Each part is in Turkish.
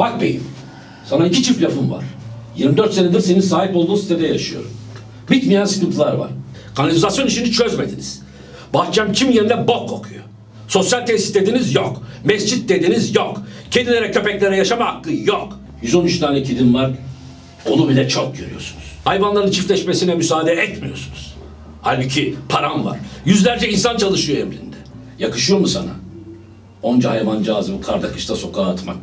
Bak beyim, sana iki çift lafım var. 24 senedir senin sahip olduğun sitede yaşıyorum. Bitmeyen sıkıntılar var. Kanalizasyon işini çözmediniz. Bahçem kim yerine bok kokuyor. Sosyal tesis dediniz yok. Mescit dediniz yok. Kedilere köpeklere yaşama hakkı yok. 113 tane kedim var. Onu bile çok görüyorsunuz. Hayvanların çiftleşmesine müsaade etmiyorsunuz. Halbuki param var. Yüzlerce insan çalışıyor emrinde. Yakışıyor mu sana? Onca hayvancağızı karda kışta sokağa atmak.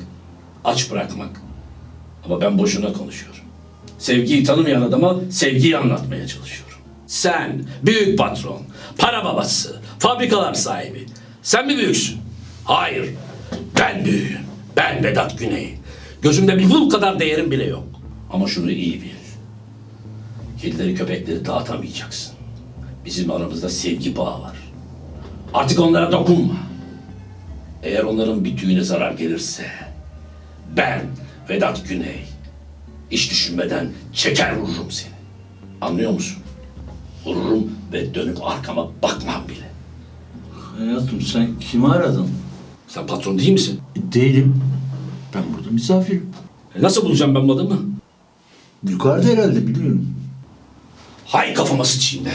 Aç bırakmak. Ama ben boşuna konuşuyorum. Sevgiyi tanımayan adama sevgiyi anlatmaya çalışıyorum. Sen büyük patron, para babası, fabrikalar sahibi. Sen mi büyüksün? Hayır. Ben büyüğüm. Ben Vedat Güney. Gözümde bir bul kadar değerim bile yok. Ama şunu iyi bil. Kedileri köpekleri dağıtamayacaksın. Bizim aramızda sevgi bağı var. Artık onlara dokunma. Eğer onların bir tüyüne zarar gelirse ben Vedat Güney hiç düşünmeden çeker vururum seni. Anlıyor musun? Vururum ve dönüp arkama bakmam bile. Hayatım sen kimi aradın? Sen patron değil misin? Değilim. Ben burada misafirim. E nasıl bulacağım ben bu adamı? Yukarıda herhalde biliyorum. Hay kafama sıçayım be.